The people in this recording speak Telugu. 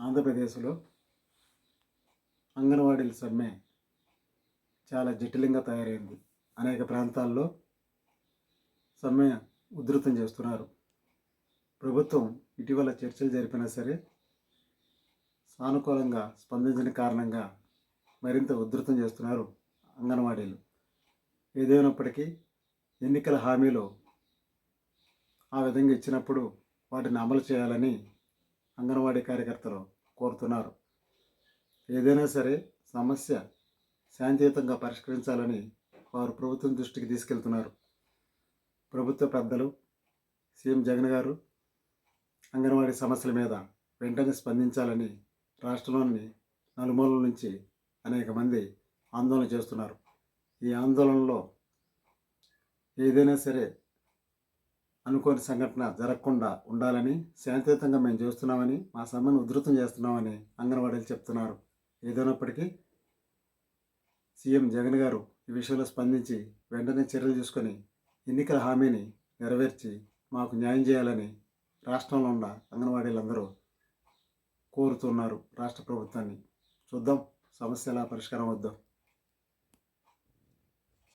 ఆంధ్రప్రదేశ్లో అంగన్వాడీల సమ్మె చాలా జటిలంగా తయారైంది. అనేక ప్రాంతాల్లో సమ్మె ఉధృతం చేస్తున్నారు. ప్రభుత్వం ఇటీవల చర్చలు జరిపినా సరే సానుకూలంగా స్పందించిన కారణంగా మరింత ఉధృతం చేస్తున్నారు అంగన్వాడీలు. ఏదైనప్పటికీ ఎన్నికల హామీలో ఆ విధంగా ఇచ్చినప్పుడు వాటిని అమలు చేయాలని అంగన్వాడీ కార్యకర్తలు కోరుతున్నారు. ఏదైనా సరే సమస్య శాంతియుతంగా పరిష్కరించాలని వారు ప్రభుత్వం దృష్టికి తీసుకెళ్తున్నారు. ప్రభుత్వ పెద్దలు సీఎం జగన్ గారు అంగన్వాడీ సమస్యల మీద వెంటనే స్పందించాలని రాష్ట్రంలోని నలుమూలల నుంచి అనేక మంది ఆందోళన చేస్తున్నారు. ఈ ఆందోళనలో ఏదైనా సరే అనుకోని సంఘటన జరగకుండా ఉండాలని శాంతియుతంగా మేము చేస్తున్నామని మా సమ్మెను ఉధృతం చేస్తున్నామని అంగన్వాడీలు చెప్తున్నారు. ఏదైనప్పటికీ సీఎం జగన్ గారు ఈ విషయంలో స్పందించి వెంటనే చర్యలు తీసుకొని ఎన్నికల హామీని నెరవేర్చి మాకు న్యాయం చేయాలని రాష్ట్రంలో ఉన్న అంగన్వాడీలందరూ కోరుతున్నారు రాష్ట్ర ప్రభుత్వాన్ని. చూద్దాం సమస్య ఎలా పరిష్కారం వద్దాం.